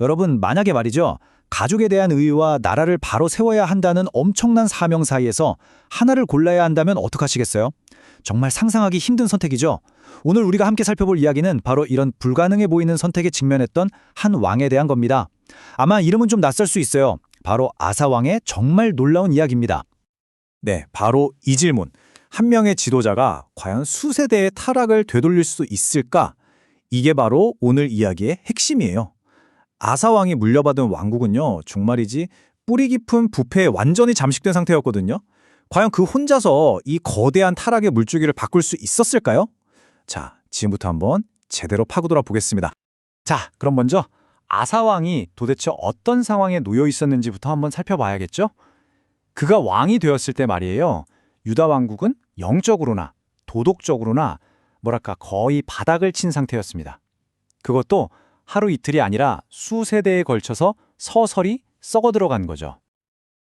여러분, 만약에 말이죠. 가족에 대한 의의와 나라를 바로 세워야 한다는 엄청난 사명 사이에서 하나를 골라야 한다면 어떡하시겠어요? 정말 상상하기 힘든 선택이죠. 오늘 우리가 함께 살펴볼 이야기는 바로 이런 불가능해 보이는 선택에 직면했던 한 왕에 대한 겁니다. 아마 이름은 좀 낯설 수 있어요. 바로 아사왕의 정말 놀라운 이야기입니다. 네, 바로 이 질문. 한 명의 지도자가 과연 수세대의 타락을 되돌릴 수 있을까? 이게 바로 오늘 이야기의 핵심이에요. 아사왕이 물려받은 왕국은요, 정말이지 뿌리 깊은 부패에 완전히 잠식된 상태였거든요. 과연 그 혼자서 이 거대한 타락의 물줄기를 바꿀 수 있었을까요? 자, 지금부터 한번 제대로 파고들어 보겠습니다. 자, 그럼 먼저 아사왕이 도대체 어떤 상황에 놓여 있었는지부터 한번 살펴봐야겠죠? 그가 왕이 되었을 때 말이에요. 유다 왕국은 영적으로나 도덕적으로나 뭐랄까 거의 바닥을 친 상태였습니다. 그것도 하루 이틀이 아니라 수세대에 걸쳐서 서서히 썩어 들어간 거죠.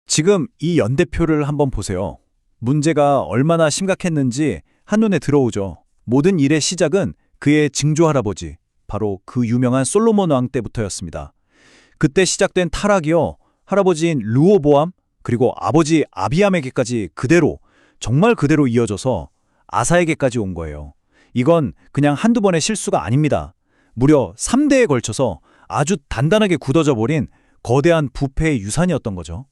지금 이 연대표를 한번 보세요. 문제가 얼마나 심각했는지 한눈에 들어오죠. 모든 일의 시작은 그의 증조 할아버지, 바로 그 유명한 솔로몬 왕 때부터였습니다. 그때 시작된 타락이요. 할아버지인 르호보암 그리고 아버지 아비암에게까지 그대로 정말 그대로 이어져서 아사에게까지 온 거예요. 이건 그냥 한두 번의 실수가 아닙니다. 무려 3대에 걸쳐서 아주 단단하게 굳어져 버린 거대한 부패의 유산이었던 거죠.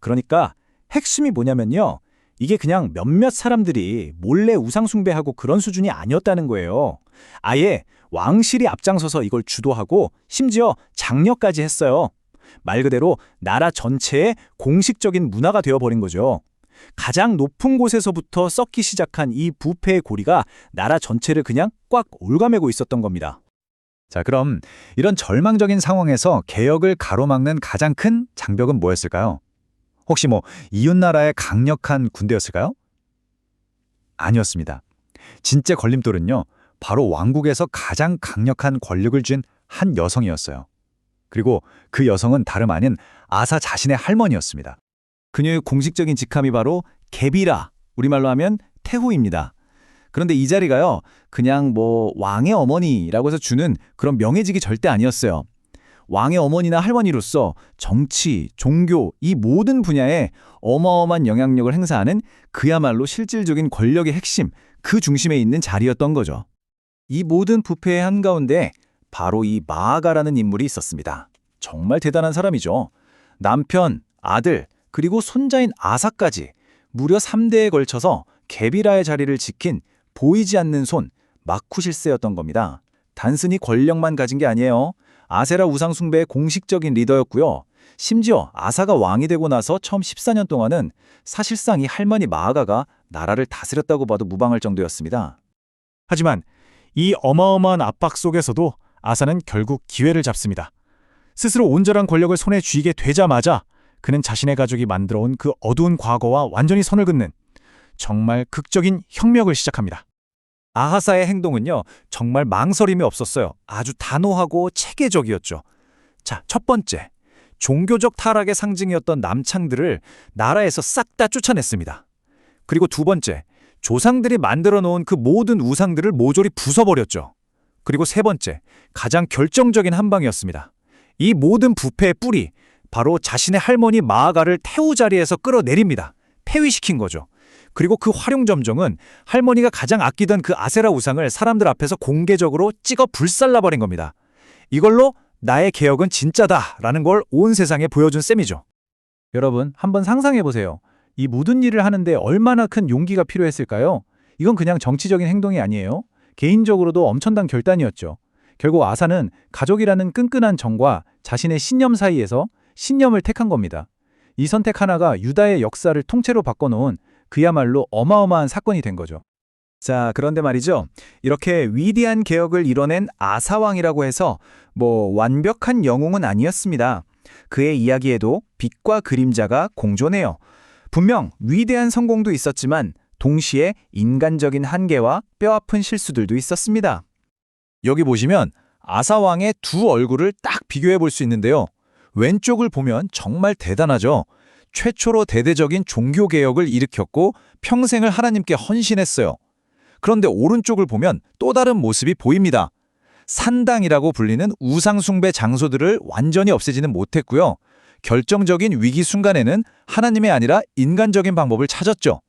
그러니까 핵심이 뭐냐면요. 이게 그냥 몇몇 사람들이 몰래 우상숭배하고 그런 수준이 아니었다는 거예요. 아예 왕실이 앞장서서 이걸 주도하고 심지어 장려까지 했어요. 말 그대로 나라 전체의 공식적인 문화가 되어버린 거죠. 가장 높은 곳에서부터 썩기 시작한 이 부패의 고리가 나라 전체를 그냥 꽉 올가매고 있었던 겁니다. 자, 그럼 이런 절망적인 상황에서 개혁을 가로막는 가장 큰 장벽은 뭐였을까요? 혹시 뭐 이웃나라의 강력한 군대였을까요? 아니었습니다. 진짜 걸림돌은요. 바로 왕국에서 가장 강력한 권력을 쥔 한 여성이었어요. 그리고 그 여성은 다름 아닌 아사 자신의 할머니였습니다. 그녀의 공식적인 직함이 바로 개비라, 우리말로 하면 태후입니다. 그런데 이 자리가요, 그냥 뭐 왕의 어머니라고 해서 주는 그런 명예직이 절대 아니었어요. 왕의 어머니나 할머니로서 정치, 종교, 이 모든 분야에 어마어마한 영향력을 행사하는 그야말로 실질적인 권력의 핵심, 그 중심에 있는 자리였던 거죠. 이 모든 부패의 한가운데 바로 이 마아가라는 인물이 있었습니다. 정말 대단한 사람이죠. 남편, 아들, 그리고 손자인 아사까지 무려 3대에 걸쳐서 게비라의 자리를 지킨 보이지 않는 손, 마쿠실세였던 겁니다. 단순히 권력만 가진 게 아니에요. 아세라 우상숭배의 공식적인 리더였고요. 심지어 아사가 왕이 되고 나서 처음 14년 동안은 사실상 이 할머니 마아가가 나라를 다스렸다고 봐도 무방할 정도였습니다. 하지만 이 어마어마한 압박 속에서도 아사는 결국 기회를 잡습니다. 스스로 온전한 권력을 손에 쥐게 되자마자 그는 자신의 가족이 만들어 온 그 어두운 과거와 완전히 선을 긋는 정말 극적인 혁명을 시작합니다. 아하사의 행동은요, 정말 망설임이 없었어요. 아주 단호하고 체계적이었죠. 자, 첫 번째. 종교적 타락의 상징이었던 남창들을 나라에서 싹 다 쫓아냈습니다. 그리고 두 번째. 조상들이 만들어 놓은 그 모든 우상들을 모조리 부숴버렸죠. 그리고 세 번째. 가장 결정적인 한 방이었습니다. 이 모든 부패의 뿌리, 바로 자신의 할머니 마아가를 태우 자리에서 끌어내립니다. 폐위시킨 거죠. 그리고 그 활용 점정은 할머니가 가장 아끼던 그 아세라 우상을 사람들 앞에서 공개적으로 찍어 불살라버린 겁니다. 이걸로 나의 개혁은 진짜다라는 걸 온 세상에 보여준 셈이죠. 여러분, 한번 상상해 보세요. 이 모든 일을 하는데 얼마나 큰 용기가 필요했을까요? 이건 그냥 정치적인 행동이 아니에요. 개인적으로도 엄청난 결단이었죠. 결국 아사는 가족이라는 끈끈한 정과 자신의 신념 사이에서 신념을 택한 겁니다. 이 선택 하나가 유다의 역사를 통째로 바꿔놓은 그야말로 어마어마한 사건이 된 거죠. 자, 그런데 말이죠. 이렇게 위대한 개혁을 이뤄낸 아사왕이라고 해서 뭐 완벽한 영웅은 아니었습니다. 그의 이야기에도 빛과 그림자가 공존해요. 분명 위대한 성공도 있었지만 동시에 인간적인 한계와 뼈아픈 실수들도 있었습니다. 여기 보시면 아사왕의 두 얼굴을 딱 비교해 볼 수 있는데요. 왼쪽을 보면 정말 대단하죠. 최초로 대대적인 종교 개혁을 일으켰고 평생을 하나님께 헌신했어요. 그런데 오른쪽을 보면 또 다른 모습이 보입니다. 산당이라고 불리는 우상숭배 장소들을 완전히 없애지는 못했고요. 결정적인 위기 순간에는 하나님의 아니라 인간적인 방법을 찾았죠.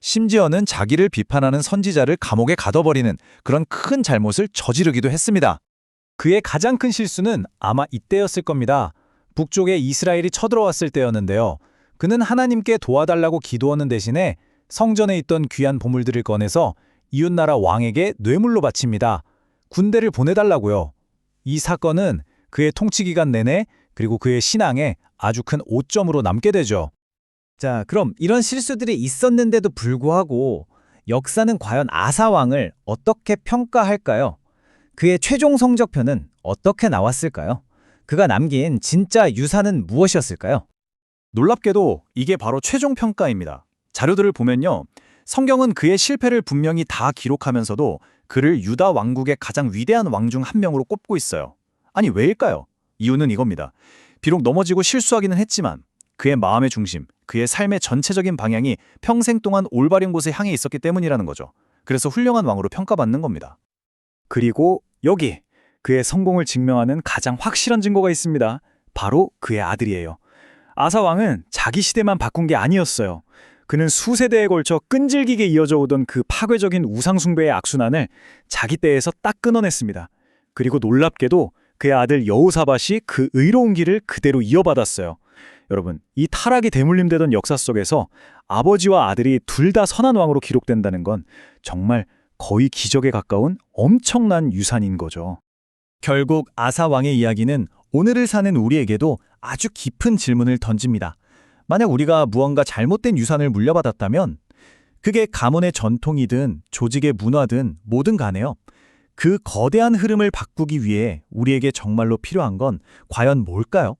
심지어는 자기를 비판하는 선지자를 감옥에 가둬버리는 그런 큰 잘못을 저지르기도 했습니다. 그의 가장 큰 실수는 아마 이때였을 겁니다. 북쪽에 이스라엘이 쳐들어왔을 때였는데요. 그는 하나님께 도와달라고 기도하는 대신에 성전에 있던 귀한 보물들을 꺼내서 이웃나라 왕에게 뇌물로 바칩니다. 군대를 보내달라고요. 이 사건은 그의 통치 기간 내내 그리고 그의 신앙에 아주 큰 오점으로 남게 되죠. 자, 그럼 이런 실수들이 있었는데도 불구하고 역사는 과연 아사 왕을 어떻게 평가할까요? 그의 최종 성적표는 어떻게 나왔을까요? 그가 남긴 진짜 유산은 무엇이었을까요? 놀랍게도 이게 바로 최종 평가입니다. 자료들을 보면요. 성경은 그의 실패를 분명히 다 기록하면서도 그를 유다 왕국의 가장 위대한 왕 중 한 명으로 꼽고 있어요. 아니 왜일까요? 이유는 이겁니다. 비록 넘어지고 실수하기는 했지만 그의 마음의 중심, 그의 삶의 전체적인 방향이 평생 동안 올바른 곳에 향해 있었기 때문이라는 거죠. 그래서 훌륭한 왕으로 평가받는 겁니다. 그리고 여기 그의 성공을 증명하는 가장 확실한 증거가 있습니다. 바로 그의 아들이에요. 아사 왕은 자기 시대만 바꾼 게 아니었어요. 그는 수세대에 걸쳐 끈질기게 이어져 오던 그 파괴적인 우상숭배의 악순환을 자기 때에서 딱 끊어냈습니다. 그리고 놀랍게도 그의 아들 여호사밧이 그 의로운 길을 그대로 이어받았어요. 여러분, 이 타락이 대물림되던 역사 속에서 아버지와 아들이 둘 다 선한 왕으로 기록된다는 건 정말 거의 기적에 가까운 엄청난 유산인 거죠. 결국 아사 왕의 이야기는 오늘을 사는 우리에게도 아주 깊은 질문을 던집니다. 만약 우리가 무언가 잘못된 유산을 물려받았다면 그게 가문의 전통이든 조직의 문화든 뭐든 간에요. 그 거대한 흐름을 바꾸기 위해 우리에게 정말로 필요한 건 과연 뭘까요?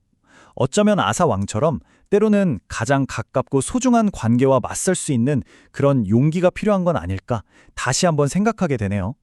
어쩌면 아사 왕처럼 때로는 가장 가깝고 소중한 관계와 맞설 수 있는 그런 용기가 필요한 건 아닐까 다시 한번 생각하게 되네요.